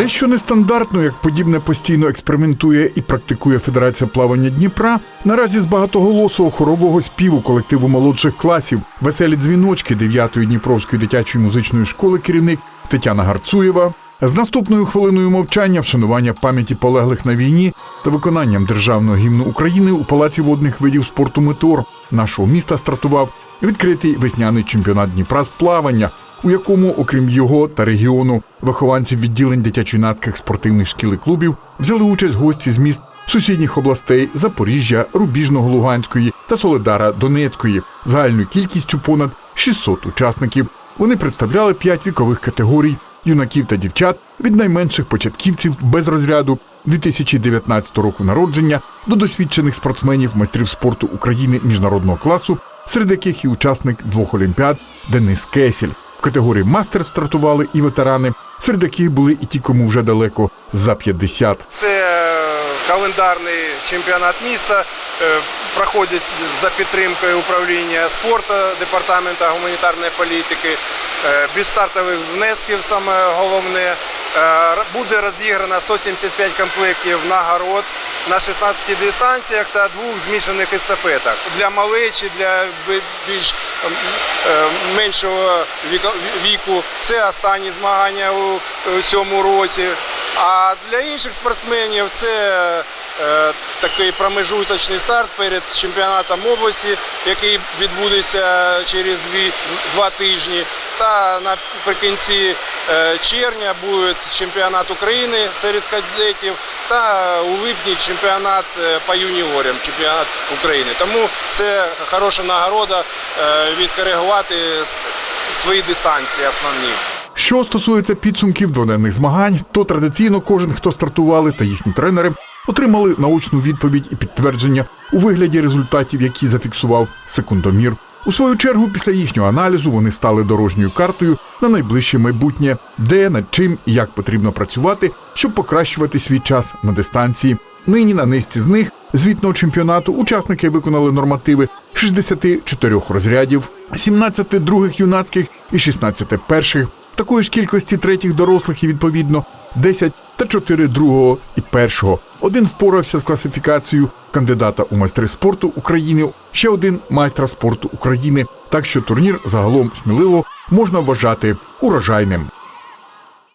Дещо нестандартно, як подібне постійно експериментує і практикує Федерація плавання Дніпра. Наразі з багатоголосого хорового співу колективу молодших класів веселі дзвіночки 9-ї Дніпровської дитячої музичної школи керівник Тетяна Гарцуєва. З наступною хвилиною мовчання, вшанування пам'яті полеглих на війні та виконанням державного гімну України у палаці водних видів спорту Метор нашого міста стартував відкритий весняний чемпіонат Дніпра з плавання, у якому, окрім його та регіону, вихованців відділень дитячо-юнацьких спортивних шкіл і клубів взяли участь гості з міст сусідніх областей Запоріжжя, Рубіжного Луганської та Соледара Донецької загальною кількістю понад 600 учасників. Вони представляли п'ять вікових категорій юнаків та дівчат від найменших початківців без розряду 2019 року народження до досвідчених спортсменів майстрів спорту України міжнародного класу, серед яких і учасник двох олімпіад Денис Кесель. Категорії мастер стартували і ветерани, серед яких були і ті, кому вже далеко за 50. Це е, календарний чемпіонат міста. е, Проходить за підтримкою управління спорту департаменту гуманітарної політики. Е, Без стартових внесків саме головне. Буде розіграно 175 комплектів нагород на 16 дистанціях та двох змішаних естафетах. Для малечі, для більш ем, е, меншого віку. Це останні змагання у цьому році. А для інших спортсменів це такий промежуточний старт перед чемпіонатом області, який відбудеться через дві, два тижні. Та наприкінці е, червня буде чемпіонат України серед кадетів та у липні чемпіонат е, по юніорам, чемпіонат України. Тому це хороша нагорода е, відкоригувати свої дистанції основні. Що стосується підсумків дводенних змагань, то традиційно кожен, хто стартували, та їхні тренери отримали научну відповідь і підтвердження у вигляді результатів, які зафіксував секундомір. У свою чергу, після їхнього аналізу вони стали дорожньою картою на найближче майбутнє, де над чим і як потрібно працювати, щоб покращувати свій час на дистанції. Нині на низці з них звітного чемпіонату учасники виконали нормативи 64 розрядів, 17 других юнацьких і 16 перших. Такої ж кількості третіх дорослих і відповідно 10 та 4 другого і першого. Один впорався з класифікацією кандидата у майстри спорту України, ще один майстра спорту України. Так що турнір загалом сміливо можна вважати урожайним.